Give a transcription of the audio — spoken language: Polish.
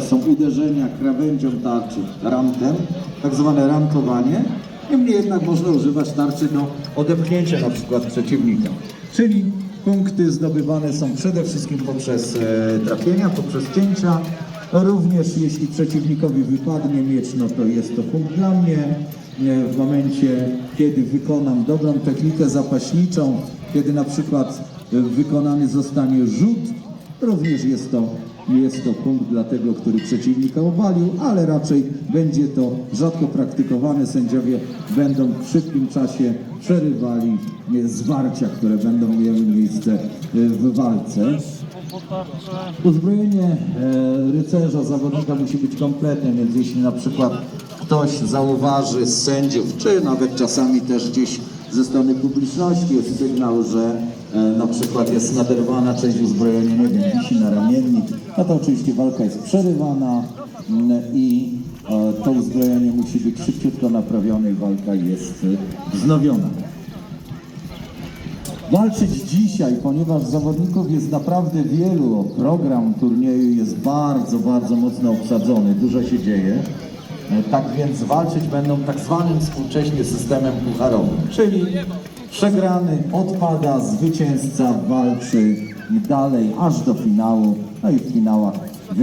To są uderzenia krawędzią tarczy ramtem, tak zwane ramtowanie. Niemniej jednak można używać tarczy do odepchnięcia na przykład przeciwnika. Czyli punkty zdobywane są przede wszystkim poprzez e, trafienia, poprzez cięcia. Również jeśli przeciwnikowi wypadnie miecz, no to jest to punkt dla mnie. E, W momencie, kiedy wykonam dobrą technikę zapaśniczą, kiedy na przykład e, wykonany zostanie rzut, Również jest to, jest to punkt dla tego, który przeciwnika obalił, ale raczej będzie to rzadko praktykowane. Sędziowie będą w szybkim czasie przerywali e, zwarcia, które będą miały miejsce e, w walce. Uzbrojenie e, rycerza, zawodnika musi być kompletne, więc jeśli na przykład ktoś zauważy sędziów, czy nawet czasami też gdzieś ze strony publiczności jest sygnał, że e, na przykład jest naderwana część uzbrojenia, nie wiem, wisi na ramiennik, no to oczywiście walka jest przerywana mm, i e, to uzbrojenie musi być szybciutko naprawione i walka jest wznowiona walczyć dzisiaj, ponieważ zawodników jest naprawdę wielu. Program turnieju jest bardzo, bardzo mocno obsadzony, dużo się dzieje. E, Tak więc walczyć będą tak zwanym współcześnie systemem pucharowym, czyli przegrany odpada, zwycięzca walczy dalej aż do finału, no i w finałach